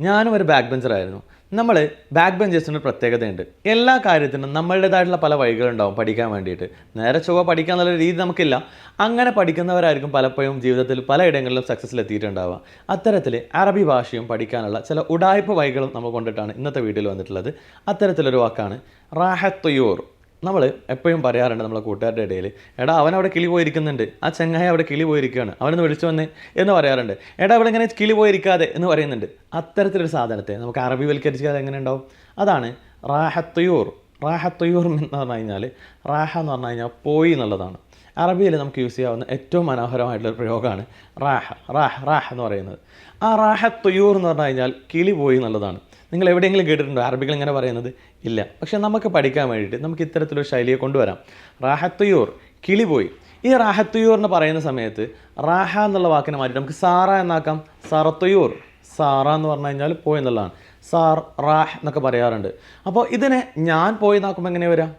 ഞാനും ഒരു ബാക്ക് ബെഞ്ചറായിരുന്നു നമ്മൾ ബാക്ക് ബെഞ്ചേഴ്സിന് പ്രത്യേകതയുണ്ട്. എല്ലാ കാര്യത്തിനും നമ്മളുടേതായിട്ടുള്ള പല വഴികളുണ്ടാവും പഠിക്കാൻ വേണ്ടിയിട്ട്. നേരെ ചൊവ്വ പഠിക്കുക എന്നുള്ള രീതി നമുക്കില്ല. അങ്ങനെ പഠിക്കുന്നവരായിരിക്കും പലപ്പോഴും ജീവിതത്തിൽ പലയിടങ്ങളിലും സക്സസ്സിൽ എത്തിയിട്ടുണ്ടാവുക. അത്തരത്തിൽ അറബി ഭാഷയും പഠിക്കാനുള്ള ചില ഉടായ്പ വഴികളും നമ്മൾ കൊണ്ടിട്ടാണ് ഇന്നത്തെ വീഡിയോയിൽ വന്നിട്ടുള്ളത്. അത്തരത്തിലൊരു വാക്കാണ് റാഹത്തുയൂർ. നമ്മൾ എപ്പോഴും പറയാറുണ്ട് നമ്മളെ കൂട്ടുകാരുടെ ഇടയിൽ എടാ അവൻ അവിടെ കിളി പോയിരിക്കുന്നുണ്ട്. ആ ചെങ്ങായി അവിടെ കിളി പോയിരിക്കുകയാണ്. അവനൊന്ന് വിളിച്ചു വന്നേ എന്ന് പറയാറുണ്ട്. എടാ അവിടെ ഇങ്ങനെ കിളി പോയിരിക്കാതെ എന്ന് പറയുന്നുണ്ട്. അത്തരത്തിലൊരു സാധനത്തെ നമുക്ക് അറബി വൽക്കരിച്ചാൽ എങ്ങനെ ഉണ്ടാവും അതാണ് റാഹത്തയൂർ. റാഹത്തയൂർ എന്ന് പറഞ്ഞു കഴിഞ്ഞാൽ റാഹ എന്ന് പറഞ്ഞു കഴിഞ്ഞാൽ പോയി എന്നുള്ളതാണ്. അറബിയിൽ നമുക്ക് യൂസ് ചെയ്യാവുന്ന ഏറ്റവും മനോഹരമായിട്ടുള്ള ഒരു പ്രയോഗമാണ് റാഹ റാഹ് റാഹ് എന്ന് പറയുന്നത്. ആ റാഹ തുയൂർ എന്ന് പറഞ്ഞു കഴിഞ്ഞാൽ കിളി പോയി എന്നുള്ളതാണ്. നിങ്ങൾ എവിടെയെങ്കിലും കേട്ടിട്ടുണ്ടോ? അറബികൾ ഇങ്ങനെ പറയുന്നത്? ഇല്ല. പക്ഷേ നമുക്ക് പഠിക്കാൻ വേണ്ടിയിട്ട് നമുക്ക് ഇത്തരത്തിലൊരു ശൈലിയെ കൊണ്ടുവരാം. റാഹത്തുയൂർ കിളി പോയി. ഈ റാഹത്തുയൂർ എന്ന് പറയുന്ന സമയത്ത് റാഹ എന്നുള്ള വാക്കിനെ മാറ്റി നമുക്ക് സാറ എന്നാക്കാം. സറത്തുയൂർ സാറ എന്ന് പറഞ്ഞു കഴിഞ്ഞാൽ പോയി എന്നുള്ളതാണ്. സാർ റാഹ് എന്നൊക്കെ പറയാറുണ്ട്. അപ്പോൾ ഇതിനെ ഞാൻ പോയി എന്നാക്കുമ്പോൾ എങ്ങനെ വരാം?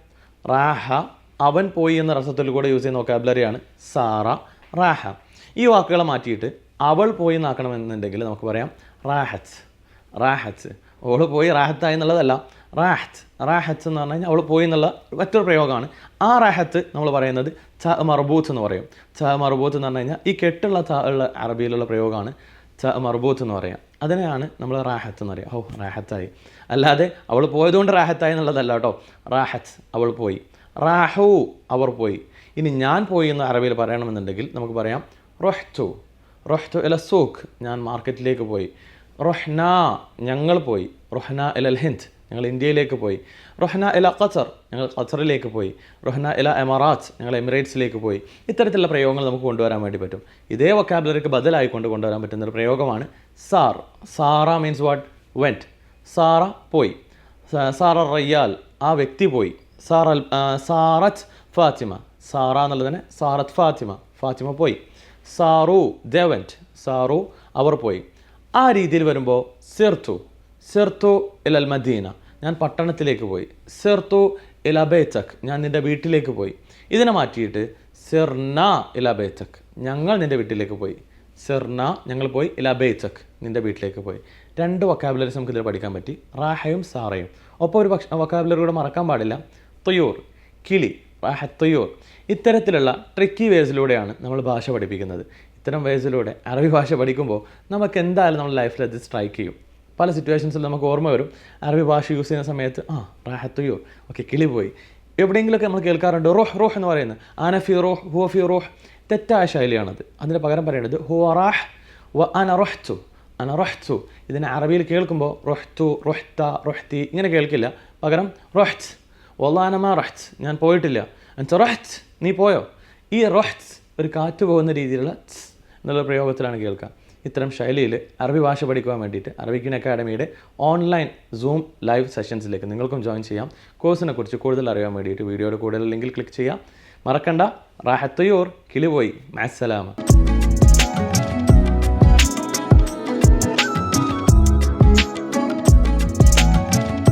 റാഹ അവൻ പോയി എന്ന രസത്തിൽ കൂടെ യൂസ് ചെയ്യുന്ന വൊക്കാബുലറിയാണ് സാറ റാഹ. ഈ വാക്കുകളെ മാറ്റിയിട്ട് അവൾ പോയി എന്നാക്കണമെന്നുണ്ടെങ്കിൽ നമുക്ക് പറയാം റാഹത്ത്. റാഹത്ത്. അവൾ പോയി റാഹത്തായി എന്നുള്ളതല്ല. റാഹത്ത്. റാഹത്ത് എന്ന് പറഞ്ഞു കഴിഞ്ഞാൽ അവൾ പോയി എന്നുള്ള മറ്റൊരു പ്രയോഗമാണ്. ആ റാഹത്ത് നമ്മൾ പറയുന്നത് ച മർബൂത്ത് എന്ന് പറയും. ച മർബൂത്ത് എന്ന് പറഞ്ഞു കഴിഞ്ഞാൽ ഈ കെട്ടുള്ള ച ഉള്ള അറബിയിലുള്ള പ്രയോഗമാണ് ച മർബൂത്ത് എന്ന് പറയാം. അതിനെയാണ് നമ്മൾ റാഹത്ത് എന്ന് പറയുക. ഓ റാഹത്തായി. അല്ലാതെ അവൾ പോയതുകൊണ്ട് റാഹത്തായി എന്നുള്ളതല്ല കേട്ടോ. റാഹത്ത്. അവൾ പോയി. റാഹു അവർ പോയി. ഇനി ഞാൻ പോയി എന്ന് അറബിയിൽ പറയണമെന്നുണ്ടെങ്കിൽ നമുക്ക് പറയാം റൊഹ്തു റൊഹ്തു എല സൂഖ് ഞാൻ മാർക്കറ്റിലേക്ക് പോയി. റൊഹ്ന ഞങ്ങൾ പോയി. റൊഹ്ന എൽ ഹിന്ദ് ഞങ്ങൾ ഇന്ത്യയിലേക്ക് പോയി. റൊഹ്ന എല ഖത്തർ ഞങ്ങൾ ഖത്തറിലേക്ക് പോയി. റൊഹ്ന എല എമറാത്ത് ഞങ്ങൾ എമിറേറ്റ്സിലേക്ക് പോയി. ഇത്തരത്തിലുള്ള പ്രയോഗങ്ങൾ നമുക്ക് കൊണ്ടുവരാൻ വേണ്ടി പറ്റും. ഇതേ വൊക്കാബുലറിക്ക് ബദലായിക്കൊണ്ട് കൊണ്ടുവരാൻ പറ്റുന്ന ഒരു പ്രയോഗമാണ് സാർ. സാറ മീൻസ് വാട്ട് വെന്റ് സാറ പോയി. സാറ റയ്യാൽ ആ വ്യക്തി പോയി. സാറ സാറത്ത് ഫാത്തിമ. സാറ എന്നുള്ളതിന് സാറത്ത് ഫാത്തിമ. ഫാത്തിമ പോയി. സാറു ദേവന്റ്. സാറു അവർ പോയി. ആ രീതിയിൽ വരുമ്പോൾ സിർത്തു. സിർത്തു ഇലൽ മദീന. ഞാൻ പട്ടണത്തിലേക്ക് പോയി. സിർത്തു ഇല ബേച്ചക് ഞാൻ നിന്റെ വീട്ടിലേക്ക് പോയി. ഇതിനെ മാറ്റിയിട്ട് സിർന ഇല ബേച്ചക് ഞങ്ങൾ നിന്റെ വീട്ടിലേക്ക് പോയി. സിർന ഞങ്ങൾ പോയി ഇല ബേച്ചക് നിന്റെ വീട്ടിലേക്ക് പോയി. രണ്ട് വൊക്കാബുലറീസ് നമുക്ക് ഇതിൽ പഠിക്കാൻ പറ്റി. റാഹയും സാറയും. ഒപ്പം ഒരു പക്ഷ വൊക്കാബുലറി കൂടെ മറക്കാൻ പാടില്ല. തൊയ്യൂർ കിളി തൊയ്യൂർ. ഇത്തരത്തിലുള്ള ട്രിക്കി വേസിലൂടെയാണ് നമ്മൾ ഭാഷ പഠിപ്പിക്കുന്നത്. ഇത്തരം വേസിലൂടെ അറബി ഭാഷ പഠിക്കുമ്പോൾ നമുക്ക് എന്തായാലും നമ്മുടെ ലൈഫിൽ അത് സ്ട്രൈക്ക് ചെയ്യും. പല സിറ്റുവേഷൻസിൽ നമുക്ക് ഓർമ്മ വരും. അറബി ഭാഷ യൂസ് ചെയ്യുന്ന സമയത്ത് ആ റാഹത്തുയോ ഓക്കെ കിളി പോയി. എവിടെയെങ്കിലുമൊക്കെ നമ്മൾ കേൾക്കാറുണ്ട് റോഹ് റോഹ് എന്ന് പറയുന്നത്. ആനഫി റോഹ് ഹുവഫി റോഹ്. തെറ്റായ ശൈലിയാണത്. അതിന് പകരം പറയേണ്ടത് ഹു റാഹ് വ അന റൊഹ്തു. അന റൊഹ്തു. ഇതിനെ അറബിയിൽ കേൾക്കുമ്പോൾ റൊഹ്തു റൊഹ്ത റൊഹ്തി. ഇങ്ങനെ കേൾക്കില്ല. പകരം റൊഹ്ത്. വല്ലാനമ റഹ്ത് ഞാൻ പോയിട്ടില്ല. അൻസ റഹ്ത് നീ പോയോ? ഈ റൊഹ്ത് ഒരു കാറ്റ് പോകുന്ന രീതിയിലുള്ള എന്നുള്ള പ്രയോഗത്തിലാണ് കേൾക്കുക ഇത്തരം ശൈലിയിൽ അറബി ഭാഷ പഠിക്കുവാൻ വേണ്ടിയിട്ട് അറബിക്കിൻ അക്കാഡമിയുടെ ഓൺലൈൻ സൂം ലൈവ് സെഷൻസിലേക്ക് നിങ്ങൾക്കും ജോയിൻ ചെയ്യാം. കോഴ്സിനെ കുറിച്ച് കൂടുതൽ അറിയാൻ വേണ്ടിയിട്ട് വീഡിയോയുടെ കൂടുതൽ ലിങ്കിൽ ക്ലിക്ക് ചെയ്യാം. മറക്കണ്ട. റാഹത്തയൂർ കിളിപോയി. മാസലാമ